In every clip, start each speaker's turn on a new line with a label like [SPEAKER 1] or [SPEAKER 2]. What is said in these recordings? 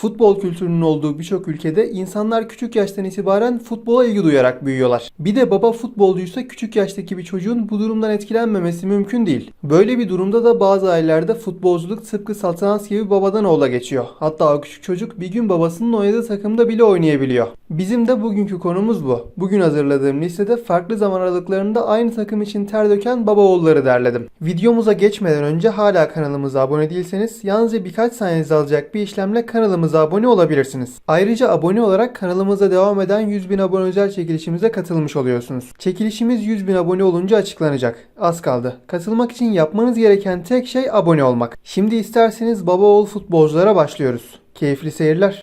[SPEAKER 1] Futbol kültürünün olduğu birçok ülkede insanlar küçük yaştan itibaren futbola ilgi duyarak büyüyorlar. Bir de baba futbolcuysa küçük yaştaki bir çocuğun bu durumdan etkilenmemesi mümkün değil. Böyle bir durumda da bazı ailelerde futbolculuk tıpkı satranç gibi babadan oğula geçiyor. Hatta o küçük çocuk bir gün babasının oynadığı takımda bile oynayabiliyor. Bizim de bugünkü konumuz bu. Bugün hazırladığım listede farklı zaman aralıklarında aynı takım için ter döken baba oğulları derledim. Videomuza geçmeden önce hala kanalımıza abone değilseniz yalnızca birkaç saniyenizi alacak bir işlemle kanalımıza abone olabilirsiniz. Ayrıca abone olarak kanalımıza devam eden 100 bin abone özel çekilişimize katılmış oluyorsunuz. Çekilişimiz 100 bin abone olunca açıklanacak. Az kaldı. Katılmak için yapmanız gereken tek şey abone olmak. Şimdi isterseniz baba oğul futbolculara başlıyoruz. Keyifli seyirler.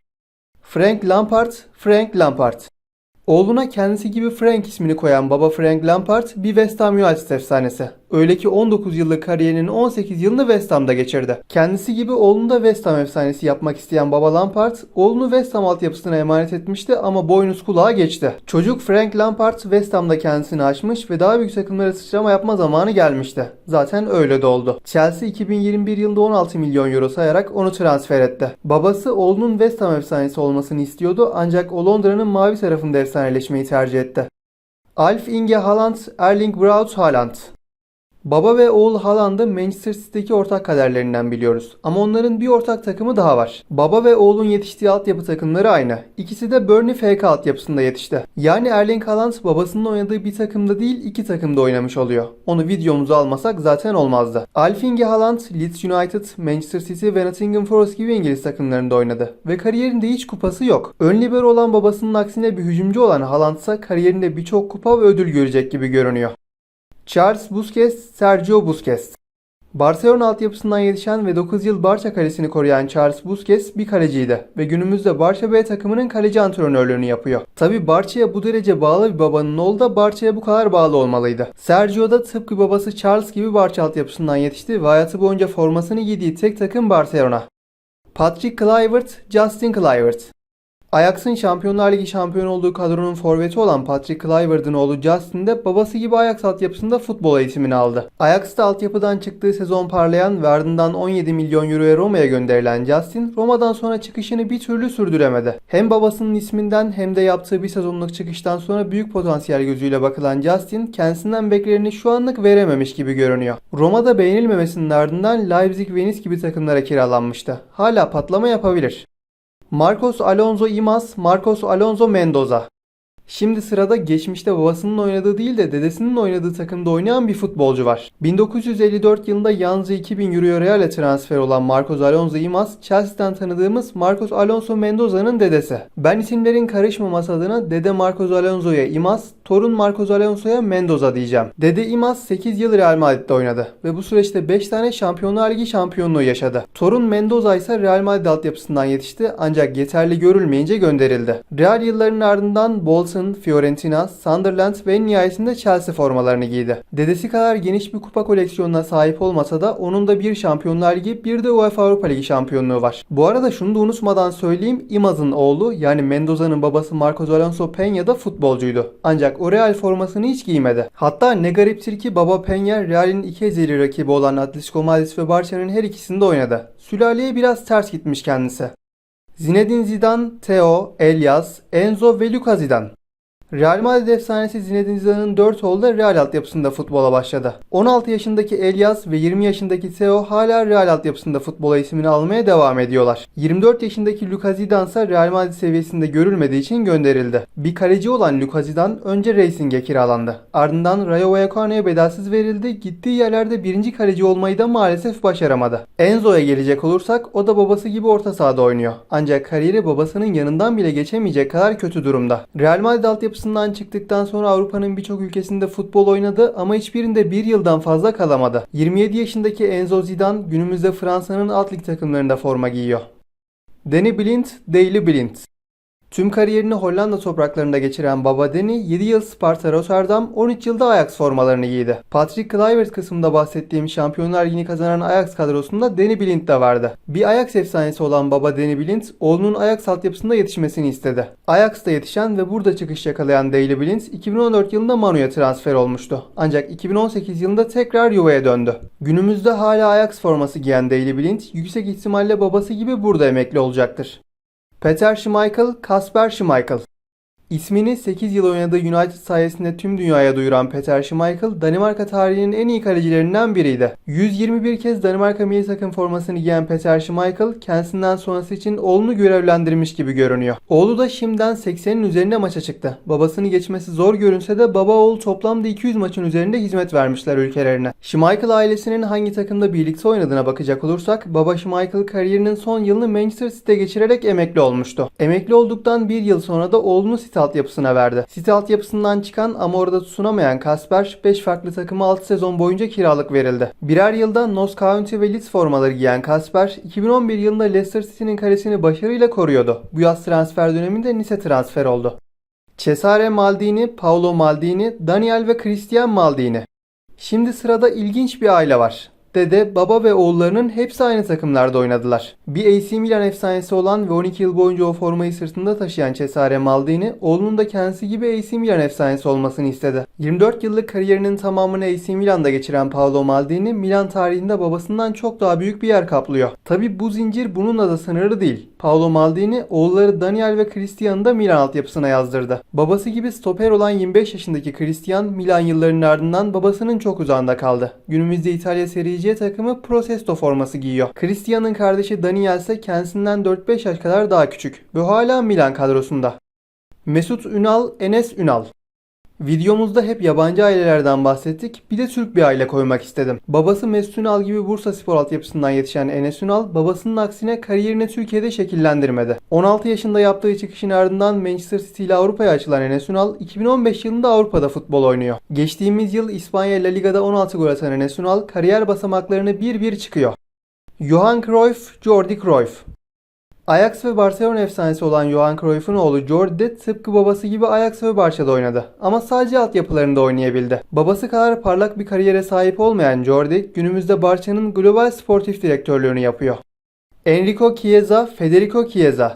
[SPEAKER 1] Frank Lampard, Frank Lampard. Oğluna kendisi gibi Frank ismini koyan baba Frank Lampard bir West Ham United efsanesi. Öyle ki 19 yıllık kariyerinin 18 yılını West Ham'da geçirdi. Kendisi gibi oğlunu da West Ham efsanesi yapmak isteyen baba Lampard, oğlunu West Ham altyapısına emanet etmişti ama boynuz kulağa geçti. Çocuk Frank Lampard West Ham'da kendisini açmış ve daha büyük takımlara sıçrama yapma zamanı gelmişti. Zaten öyle de oldu. Chelsea 2021 yılında 16 milyon euro sayarak onu transfer etti. Babası oğlunun West Ham efsanesi olmasını istiyordu ancak o Londra'nın mavi tarafında efsaneleşmeyi tercih etti. Alf Inge Haaland, Erling Braut Haaland. Baba ve oğul Haaland'ı Manchester City'deki ortak kaderlerinden biliyoruz. Ama onların bir ortak takımı daha var. Baba ve oğlun yetiştiği altyapı takımları aynı. İkisi de Burnley FK altyapısında yetişti. Yani Erling Haaland babasının oynadığı bir takımda değil iki takımda oynamış oluyor. Onu videomuza almasak zaten olmazdı. Alfinge Haaland, Leeds United, Manchester City ve Nottingham Forest gibi İngiliz takımlarında oynadı. Ve kariyerinde hiç kupası yok. Ön libero olan babasının aksine bir hücumcu olan Haaland ise kariyerinde birçok kupa ve ödül görecek gibi görünüyor. Charles Busquets, Sergio Busquets. Barcelona altyapısından yetişen ve 9 yıl Barça kalesini koruyan Charles Busquets bir kaleciydi ve günümüzde Barça B takımının kaleci antrenörlüğünü yapıyor. Tabi Barça'ya bu derece bağlı bir babanın oğlu da Barça'ya bu kadar bağlı olmalıydı. Sergio da tıpkı babası Charles gibi Barça altyapısından yetişti ve hayatı boyunca formasını giydiği tek takım Barcelona. Patrick Kluivert, Justin Kluivert. Ajax'ın Şampiyonlar Ligi şampiyon olduğu kadronun forveti olan Patrick Kluivert'ın oğlu Justin de babası gibi Ajax altyapısında futbol eğitimini aldı. Ajax'ta altyapıdan çıktığı sezon parlayan ve ardından 17 milyon euroya Roma'ya gönderilen Justin, Roma'dan sonra çıkışını bir türlü sürdüremedi. Hem babasının isminden hem de yaptığı bir sezonluk çıkıştan sonra büyük potansiyel gözüyle bakılan Justin, kendisinden beklerini şu anlık verememiş gibi görünüyor. Roma'da beğenilmemesinin ardından Leipzig, Venice gibi takımlara kiralanmıştı. Hala patlama yapabilir. Marcos Alonso Imas, Marcos Alonso Mendoza. Şimdi sırada geçmişte babasının oynadığı değil de dedesinin oynadığı takımda oynayan bir futbolcu var. 1954 yılında yalnızca 2000 Euro Real'e transfer olan Marcos Alonso Imas, Chelsea'den tanıdığımız Marcos Alonso Mendoza'nın dedesi. Ben isimlerin karışmaması adına dede Marcos Alonso'ya Imas, torun Marcos Alonso'ya Mendoza diyeceğim. Dede Imas 8 yıl Real Madrid'de oynadı ve bu süreçte 5 tane Şampiyonlar Ligi şampiyonluğu yaşadı. Torun Mendoza ise Real Madrid altyapısından yetişti ancak yeterli görülmeyince gönderildi. Real yıllarının ardından Bolton, Fiorentina, Sunderland ve nihayetinde Chelsea formalarını giydi. Dedesi kadar geniş bir kupa koleksiyonuna sahip olmasa da onun da bir Şampiyonlar Ligi bir de UEFA Avrupa Ligi şampiyonluğu var. Bu arada şunu da unutmadan söyleyeyim Imaz'ın oğlu yani Mendoza'nın babası Marcos Alonso Peña da futbolcuydu. Ancak o Real formasını hiç giymedi. Hatta ne gariptir ki baba Peña Real'in iki ezeli rakibi olan Atletico Madrid ve Barça'nın her ikisinde oynadı. Sülaleye biraz ters gitmiş kendisi. Zinedine Zidane, Theo, Elias, Enzo ve Lucas Zidane. Real Madrid efsanesi Zinedine Zidane'ın 4 oğlu da Real altyapısında futbola başladı. 16 yaşındaki Elias ve 20 yaşındaki Theo hala Real altyapısında futbol eğitimini almaya devam ediyorlar. 24 yaşındaki Lucas Zidane ise Real Madrid seviyesinde görülmediği için gönderildi. Bir kaleci olan Lucas Zidane önce Racing'e kiralandı. Ardından Rayo Vallecano'ya bedelsiz verildi. Gittiği yerlerde birinci kaleci olmayı da maalesef başaramadı. Enzo'ya gelecek olursak o da babası gibi orta sahada oynuyor. Ancak kariyeri babasının yanından bile geçemeyecek kadar kötü durumda. Real Madrid altyapısı altyapısından çıktıktan sonra Avrupa'nın birçok ülkesinde futbol oynadı ama hiçbirinde bir yıldan fazla kalamadı. 27 yaşındaki Enzo Zidane günümüzde Fransa'nın alt lig takımlarında forma giyiyor. Danny Blind, Daily Blind Tüm kariyerini Hollanda topraklarında geçiren baba Danny 7 yıl Sparta Rotterdam, 13 yılda Ajax formalarını giydi. Patrick Kluivert kısmında bahsettiğim Şampiyonlar Ligi'ni kazanan Ajax kadrosunda Danny Blind de vardı. Bir Ajax efsanesi olan baba Danny Blind, oğlunun Ajax altyapısında yetişmesini istedi. Ajax'ta yetişen ve burada çıkış yakalayan Daily Blind 2014 yılında Manu'ya transfer olmuştu. Ancak 2018 yılında tekrar Juve'ye döndü. Günümüzde hala Ajax forması giyen Daily Blind yüksek ihtimalle babası gibi burada emekli olacaktır. Peter Schmeichel, Kasper Schmeichel. İsmini 8 yıl oynadığı United sayesinde tüm dünyaya duyuran Peter Schmeichel, Danimarka tarihinin en iyi kalecilerinden biriydi. 121 kez Danimarka milli takım formasını giyen Peter Schmeichel, kendisinden sonrası için oğlunu görevlendirmiş gibi görünüyor. Oğlu da şimdiden 80'in üzerinde maça çıktı. Babasını geçmesi zor görünse de baba oğul toplamda 200 maçın üzerinde hizmet vermişler ülkelerine. Schmeichel ailesinin hangi takımda birlikte oynadığına bakacak olursak, baba Schmeichel kariyerinin son yılını Manchester City'de geçirerek emekli olmuştu. Emekli olduktan bir yıl sonra da oğlunu City altyapısına verdi. City altyapısından çıkan ama orada tutunamayan Kasper 5 farklı takıma 6 sezon boyunca kiralık verildi. Birer yılda Notts County ve Leeds formaları giyen Kasper 2011 yılında Leicester City'nin kalesini başarıyla koruyordu. Bu yaz transfer döneminde Nice transfer oldu. Cesare Maldini, Paolo Maldini, Daniel ve Christian Maldini. Şimdi sırada ilginç bir aile var. Dede, baba ve oğullarının hepsi aynı takımlarda oynadılar. Bir AC Milan efsanesi olan ve 12 yıl boyunca o formayı sırtında taşıyan Cesare Maldini, oğlunun da kendisi gibi AC Milan efsanesi olmasını istedi. 24 yıllık kariyerinin tamamını AC Milan'da geçiren Paolo Maldini, Milan tarihinde babasından çok daha büyük bir yer kaplıyor. Tabi bu zincir bununla da sınırlı değil. Paolo Maldini, oğulları Daniel ve Cristian'ı da Milan altyapısına yazdırdı. Babası gibi stoper olan 25 yaşındaki Cristian, Milan yıllarının ardından babasının çok uzağında kaldı. Günümüzde İtalya Serie C takımı Prosesto forması giyiyor. Cristian'ın kardeşi Daniel ise kendisinden 4-5 yaş kadar daha küçük ve hala Milan kadrosunda. Mesut Ünal, Enes Ünal Videomuzda hep yabancı ailelerden bahsettik. Bir de Türk bir aile koymak istedim. Babası Mesut Ünal gibi Bursa Spor altyapısından yetişen Enes Ünal, babasının aksine kariyerini Türkiye'de şekillendirmedi. 16 yaşında yaptığı çıkışın ardından Manchester City ile Avrupa'ya açılan Enes Ünal, 2015 yılında Avrupa'da futbol oynuyor. Geçtiğimiz yıl İspanya La Liga'da 16 gol atan Enes Ünal, kariyer basamaklarını bir bir çıkıyor. Johan Cruyff, Jordi Cruyff Ajax ve Barcelona efsanesi olan Johan Cruyff'un oğlu Jordi de tıpkı babası gibi Ajax ve Barça'da oynadı. Ama sadece altyapılarında oynayabildi. Babası kadar parlak bir kariyere sahip olmayan Jordi, günümüzde Barça'nın global sportif direktörlüğünü yapıyor. Enrico Chiesa, Federico Chiesa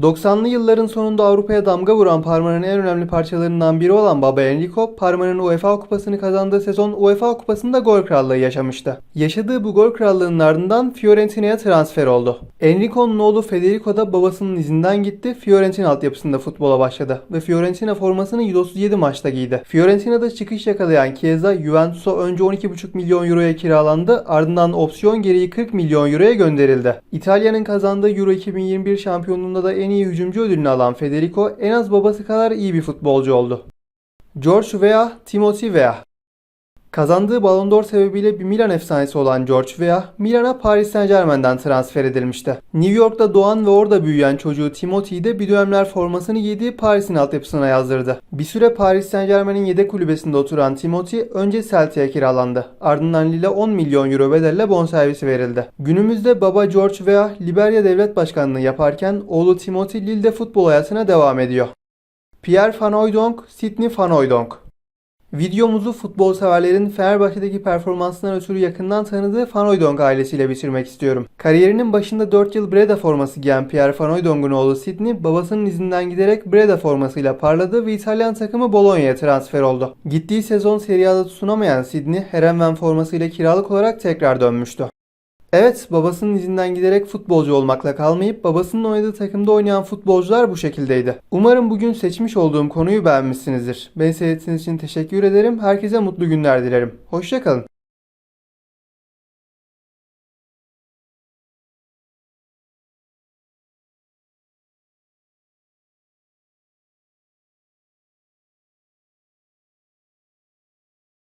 [SPEAKER 1] 90'lı yılların sonunda Avrupa'ya damga vuran Parma'nın en önemli parçalarından biri olan Baba Enrico, Parma'nın UEFA Kupası'nı kazandığı sezon UEFA Kupası'nda gol krallığı yaşamıştı. Yaşadığı bu gol krallığının ardından Fiorentina'ya transfer oldu. Enrico'nun oğlu Federico da babasının izinden gitti, Fiorentina altyapısında futbola başladı ve Fiorentina formasını 137 maçta giydi. Fiorentina'da çıkış yakalayan Chiesa, Juventus'a önce 12,5 milyon euroya kiralandı, ardından opsiyon gereği 40 milyon euroya gönderildi. İtalya'nın kazandığı Euro 2021 şampiyonluğunda da en iyi hücumcu ödülünü alan Federico en az babası kadar iyi bir futbolcu oldu. George Weah, Timothy Weah Kazandığı Ballon d'Or sebebiyle bir Milan efsanesi olan George Weah, Milan'a Paris Saint Germain'den transfer edilmişti. New York'ta doğan ve orada büyüyen çocuğu Timothy'yi de bir dönemler formasını giydiği Paris'in altyapısına yazdırdı. Bir süre Paris Saint Germain'in yedek kulübesinde oturan Timothy önce Celtic'e kiralandı. Ardından Lille 10 milyon euro bedelle bonservisi verildi. Günümüzde baba George Weah, Liberya devlet başkanlığı yaparken oğlu Timothy Lille'de futbol hayatına devam ediyor. Pierre Van Hooijdonk, Sidney Van Hooijdonk Videomuzu futbol severlerin Fenerbahçe'deki performansından ötürü yakından tanıdığı Van ailesiyle bitirmek istiyorum. Kariyerinin başında 4 yıl Breda forması giyen Pierre Van oğlu Sidney, babasının izinden giderek Breda formasıyla parladı ve İtalyan takımı Bologna'ya transfer oldu. Gittiği sezon Serie A'da tutunamayan Sidney, Herenven formasıyla kiralık olarak tekrar dönmüştü. Evet, babasının izinden giderek futbolcu olmakla kalmayıp babasının oynadığı takımda oynayan futbolcular bu şekildeydi. Umarım bugün seçmiş olduğum konuyu beğenmişsinizdir. Beni seyrettiğiniz için teşekkür ederim. Herkese mutlu günler dilerim. Hoşçakalın.